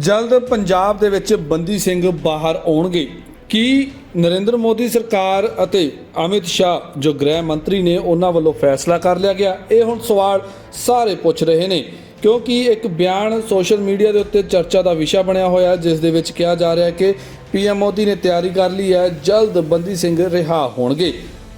ਜਲਦ ਪੰਜਾਬ ਦੇ ਵਿੱਚ ਬੰਦੀ ਸਿੰਘ ਬਾਹਰ ਆਉਣਗੇ। ਕੀ ਨਰਿੰਦਰ ਮੋਦੀ ਸਰਕਾਰ ਅਤੇ ਅਮਿਤ ਸ਼ਾਹ ਜੋ ਗ੍ਰਹਿ ਮੰਤਰੀ ਨੇ ਉਹਨਾਂ ਵੱਲੋਂ ਫੈਸਲਾ ਕਰ ਲਿਆ ਗਿਆ? ਇਹ ਹੁਣ ਸਵਾਲ ਸਾਰੇ ਪੁੱਛ ਰਹੇ ਨੇ ਕਿਉਂਕਿ ਇੱਕ ਬਿਆਨ ਸੋਸ਼ਲ ਮੀਡੀਆ ਦੇ ਉੱਤੇ ਚਰਚਾ ਦਾ ਵਿਸ਼ਾ ਬਣਿਆ ਹੋਇਆ ਹੈ, ਜਿਸ ਦੇ ਵਿੱਚ ਕਿਹਾ ਜਾ ਰਿਹਾ ਹੈ ਕਿ ਪੀਐਮ ਮੋਦੀ ਨੇ ਤਿਆਰੀ ਕਰ ਲਈ ਹੈ ਜਲਦ ਬੰਦੀ ਸਿੰਘ ਰਿਹਾ ਹੋਣਗੇ।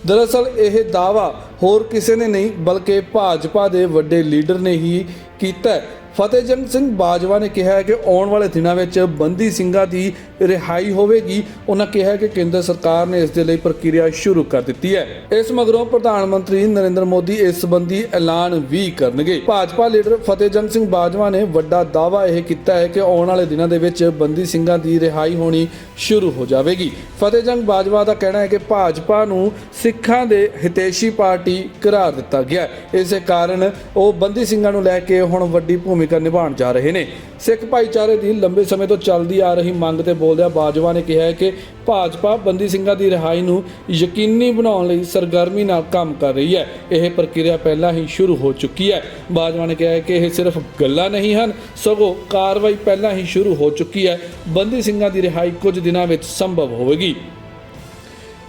ਦਰਅਸਲ ਇਹ ਦਾਵਾ ਹੋਰ ਕਿਸੇ ਨੇ ਨਹੀਂ ਬਲਕਿ ਭਾਜਪਾ ਦੇ ਵੱਡੇ ਲੀਡਰ ਨੇ ਹੀ ਕੀਤਾ ਫਤਿਹਜੰਗ ਸਿੰਘ ਬਾਜਵਾ ਨੇ ਕਿਹਾ ਹੈ ਕਿ ਆਉਣ ਵਾਲੇ ਦਿਨਾਂ ਵਿੱਚ ਬੰਦੀ ਸਿੰਘਾਂ ਦੀ ਰਿਹਾਈ ਹੋਵੇਗੀ। ਉਹਨਾਂ ਕਿਹਾ ਕਿ ਕੇਂਦਰ ਸਰਕਾਰ ਨੇ ਇਸ ਦੇ ਲਈ ਪ੍ਰਕਿਰਿਆ ਸ਼ੁਰੂ ਕਰ ਦਿੱਤੀ ਹੈ। ਇਸ ਮਗਰੋਂ ਪ੍ਰਧਾਨ ਮੰਤਰੀ ਨਰਿੰਦਰ ਮੋਦੀ ਇਸ ਸੰਬੰਧੀ ਐਲਾਨ ਵੀ ਕਰਨਗੇ। ਭਾਜਪਾ ਲੀਡਰ ਫਤਿਹਜੰਗ ਸਿੰਘ ਬਾਜਵਾ ਨੇ ਵੱਡਾ ਦਾਅਵਾ ਇਹ ਕੀਤਾ ਹੈ ਕਿ ਆਉਣ ਵਾਲੇ ਦਿਨਾਂ ਦੇ ਵਿੱਚ ਬੰਦੀ ਸਿੰਘਾਂ ਦੀ ਰਿਹਾਈ ਹੋਣੀ ਸ਼ੁਰੂ ਹੋ ਜਾਵੇਗੀ। ਫਤਿਹਜੰਗ ਬਾਜਵਾ ਦਾ ਕਹਿਣਾ ਹੈ ਕਿ ਭਾਜਪਾ ਨੂੰ ਸਿੱਖਾਂ ਦੇ ਹਿਤੇਸ਼ੀ ਪਾਰਟੀ ਕਰਾਰ ਦਿੱਤਾ ਗਿਆ ਇਸੇ ਕਾਰਨ ਉਹ ਬੰਦੀ ਸਿੰਘਾਂ ਨੂੰ ਲੈ ਕੇ ਹੁਣ ਵੱਡੀ ਭੂਮਿਕਾ ਨਿਭਾਉਣ ਜਾ ਰਹੇ ਨੇ। ਸਿੱਖ ਭਾਈਚਾਰੇ ਦੀ ਲੰਬੇ ਸਮੇਂ ਤੋਂ ਚੱਲਦੀ ਆ ਰਹੀ ਮੰਗ ਤੇ ਬੋਲਦਿਆਂ ਬਾਜਵਾ ਨੇ ਕਿਹਾ ਹੈ ਕਿ ਭਾਜਪਾ ਬੰਦੀ ਸਿੰਘਾਂ ਦੀ ਰਿਹਾਈ ਨੂੰ ਯਕੀਨੀ ਬਣਾਉਣ ਲਈ ਸਰਗਰਮੀ ਨਾਲ ਕੰਮ ਕਰ ਰਹੀ ਹੈ। ਇਹ ਪ੍ਰਕਿਰਿਆ ਪਹਿਲਾਂ ਹੀ ਸ਼ੁਰੂ ਹੋ ਚੁੱਕੀ ਹੈ। ਬਾਜਵਾ ਨੇ ਕਿਹਾ ਹੈ ਕਿ ਇਹ ਸਿਰਫ ਗੱਲਾਂ ਨਹੀਂ ਹਨ, ਸਗੋਂ ਕਾਰਵਾਈ ਪਹਿਲਾਂ ਹੀ ਸ਼ੁਰੂ ਹੋ ਚੁੱਕੀ ਹੈ। ਬੰਦੀ ਸਿੰਘਾਂ ਦੀ ਰਿਹਾਈ ਕੁਝ ਦਿਨਾਂ ਵਿੱਚ ਸੰਭਵ ਹੋਵੇਗੀ।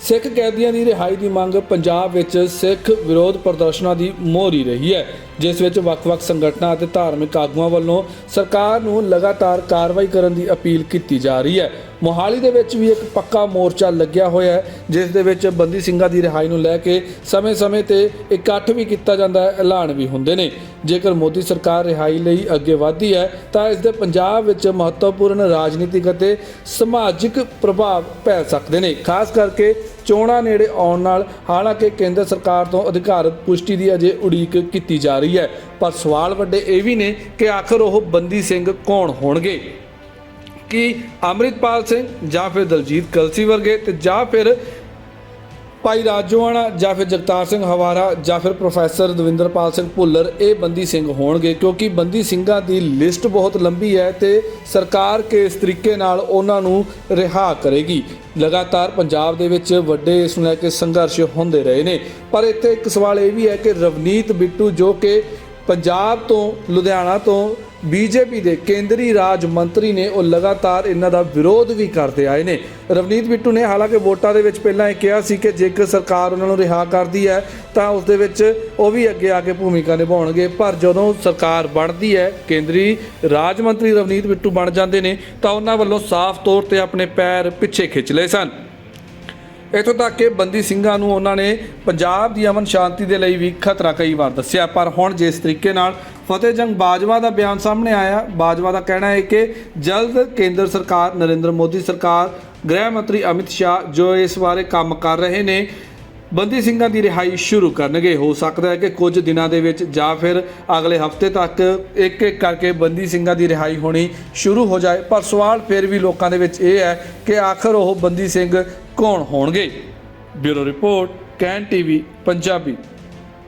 ਸਿੱਖ ਕੈਦੀਆਂ ਦੀ ਰਿਹਾਈ ਦੀ ਮੰਗ ਪੰਜਾਬ ਵਿੱਚ ਸਿੱਖ ਵਿਰੋਧ ਪ੍ਰਦਰਸ਼ਨਾਂ ਦੀ ਮੋਹਰੀ ਰਹੀ ਹੈ, ਜਿਸ ਵਿੱਚ ਵੱਖ-ਵੱਖ ਸੰਗਠਨਾਂ ਅਤੇ ਧਾਰਮਿਕ ਆਗੂਆਂ ਵੱਲੋਂ ਸਰਕਾਰ ਨੂੰ ਲਗਾਤਾਰ ਕਾਰਵਾਈ ਕਰਨ ਦੀ ਅਪੀਲ ਕੀਤੀ ਜਾ ਰਹੀ ਹੈ। ਮੋਹਾਲੀ ਦੇ ਵਿੱਚ ਵੀ ਇੱਕ ਪੱਕਾ ਮੋਰਚਾ ਲੱਗਿਆ ਹੋਇਆ ਹੈ, ਜਿਸ ਦੇ ਵਿੱਚ ਬੰਦੀ ਸਿੰਘਾਂ ਦੀ ਰਿਹਾਈ ਨੂੰ ਲੈ ਕੇ ਸਮੇਂ-ਸਮੇਂ ਤੇ ਇਕੱਠ ਵੀ ਕੀਤਾ ਜਾਂਦਾ ਹੈ, ਐਲਾਨ ਵੀ ਹੁੰਦੇ ਨੇ। ਜੇਕਰ ਮੋਦੀ ਸਰਕਾਰ ਰਿਹਾਈ ਲਈ ਅੱਗੇ ਵਧਦੀ ਹੈ, ਤਾਂ ਇਸ ਦੇ ਪੰਜਾਬ ਵਿੱਚ ਮਹੱਤਵਪੂਰਨ ਰਾਜਨੀਤਿਕ ਅਤੇ ਸਮਾਜਿਕ ਪ੍ਰਭਾਵ ਪੈ ਸਕਦੇ ਨੇ। ਖਾਸ ਕਰਕੇ ਚੋਣਾਂ ਨੇੜੇ ਆਉਣ ਨਾਲ, ਹਾਲਾਂਕਿ ਕੇਂਦਰ ਸਰਕਾਰ ਤੋਂ ਅਧਿਕਾਰਤ ਪੁਸ਼ਟੀ ਦੀ ਅਜੇ ਉਡੀਕ ਕੀਤੀ ਜਾ ਰਹੀ ਹੈ। ਪਰ ਸਵਾਲ ਵੱਡੇ ਇਹ ਵੀ ਨੇ ਕਿ ਆਖਰ ਉਹ ਬੰਦੀ ਸਿੰਘ ਕੌਣ ਹੋਣਗੇ? ਕਿ ਅੰਮ੍ਰਿਤਪਾਲ ਸਿੰਘ ਜਾਂ ਫਿਰ ਦਲਜੀਤ ਕਲਸੀ ਵਰਗੇ ਤੇ ਜਾਂ ਫਿਰ ਭਾਈ ਰਾਜੋਆਣਾ ਜਾਂ ਫਿਰ ਜਗਤਾਰ ਸਿੰਘ ਹਵਾਰਾ ਜਾਂ ਫਿਰ ਪ੍ਰੋਫੈਸਰ ਦਵਿੰਦਰਪਾਲ ਸਿੰਘ ਭੁੱਲਰ, ਇਹ ਬੰਦੀ ਸਿੰਘ ਹੋਣਗੇ ਕਿਉਂਕਿ ਬੰਦੀ ਸਿੰਘਾਂ ਦੀ ਲਿਸਟ ਬਹੁਤ ਲੰਬੀ ਹੈ ਤੇ ਸਰਕਾਰ ਕਿਸ ਤਰੀਕੇ ਨਾਲ ਉਹਨਾਂ ਨੂੰ ਰਿਹਾ ਕਰੇਗੀ। ਲਗਾਤਾਰ ਪੰਜਾਬ ਦੇ ਵਿੱਚ ਵੱਡੇ ਇਸ ਨੂੰ ਲੈ ਕੇ ਸੰਘਰਸ਼ ਹੁੰਦੇ ਰਹੇ ਨੇ। ਪਰ ਇੱਥੇ ਇੱਕ ਸਵਾਲ ਇਹ ਵੀ ਹੈ ਕਿ ਰਵਨੀਤ ਬਿੱਟੂ ਜੋ ਕਿ ਪੰਜਾਬ ਤੋਂ, ਲੁਧਿਆਣਾ ਤੋਂ ਬੀਜੇਪੀ ਦੇ ਕੇਂਦਰੀ ਰਾਜ ਮੰਤਰੀ ਨੇ ਉਹ ਲਗਾਤਾਰ ਇਹਨਾਂ ਦਾ ਵਿਰੋਧ ਵੀ ਕਰਦੇ ਆਏ ਨੇ। ਰਵਨੀਤ ਬਿੱਟੂ ਨੇ ਹਾਲਾਂਕਿ ਵੋਟਾਂ ਦੇ ਵਿੱਚ ਪਹਿਲਾਂ ਇਹ ਕਿਹਾ ਸੀ ਕਿ ਜੇਕਰ ਸਰਕਾਰ ਉਹਨਾਂ ਨੂੰ ਰਿਹਾ ਕਰਦੀ ਹੈ, ਤਾਂ ਉਸ ਦੇ ਵਿੱਚ ਉਹ ਵੀ ਅੱਗੇ ਆ ਕੇ ਭੂਮਿਕਾ ਨਿਭਾਉਣਗੇ। ਪਰ ਜਦੋਂ ਸਰਕਾਰ ਬਣਦੀ ਹੈ, ਕੇਂਦਰੀ ਰਾਜ ਮੰਤਰੀ ਰਵਨੀਤ ਬਿੱਟੂ ਬਣ ਜਾਂਦੇ ਨੇ, ਤਾਂ ਉਹਨਾਂ ਵੱਲੋਂ ਸਾਫ਼ ਤੌਰ ਤੇ ਆਪਣੇ ਪੈਰ ਪਿੱਛੇ ਖਿੱਚ ਲਏ ਸਨ। ਇਥੋਂ ਤੱਕ ਕਿ ਬੰਦੀ ਸਿੰਘਾਂ ਨੂੰ ਉਹਨਾਂ ਨੇ ਪੰਜਾਬ ਦੀ ਅਮਨ ਸ਼ਾਂਤੀ ਦੇ ਲਈ ਵੀ ਖਤਰਾ ਕਈ ਵਾਰ ਦੱਸਿਆ, ਪਰ ਹੁਣ ਜਿਸ ਤਰੀਕੇ ਨਾਲ ਫਤਿਹਜੰਗ ਬਾਜਵਾ ਦਾ ਬਿਆਨ ਸਾਹਮਣੇ ਆਇਆ। ਬਾਜਵਾ ਦਾ ਕਹਿਣਾ ਹੈ ਕਿ ਜਲਦ ਕੇਂਦਰ ਸਰਕਾਰ, ਨਰਿੰਦਰ ਮੋਦੀ ਸਰਕਾਰ, ਗ੍ਰਹਿ ਮੰਤਰੀ ਅਮਿਤ ਸ਼ਾਹ ਜੋ ਇਸ ਬਾਰੇ ਕੰਮ ਕਰ ਰਹੇ ਨੇ, ਬੰਦੀ ਸਿੰਘਾਂ ਦੀ ਰਿਹਾਈ ਸ਼ੁਰੂ ਕਰਨਗੇ। ਹੋ ਸਕਦਾ ਹੈ ਕਿ ਕੁਝ ਦਿਨਾਂ ਦੇ ਵਿੱਚ ਜਾਂ ਫਿਰ ਅਗਲੇ ਹਫ਼ਤੇ ਤੱਕ ਇੱਕ ਇੱਕ ਕਰਕੇ ਬੰਦੀ ਸਿੰਘਾਂ ਦੀ ਰਿਹਾਈ ਹੋਣੀ ਸ਼ੁਰੂ ਹੋ ਜਾਏ। ਪਰ ਸਵਾਲ ਫਿਰ ਵੀ ਲੋਕਾਂ ਦੇ ਵਿੱਚ ਇਹ ਹੈ ਕਿ ਆਖਰ ਉਹ ਬੰਦੀ ਸਿੰਘ ਕੌਣ ਹੋਣਗੇ? Bureau report, Can TV, Punjabi.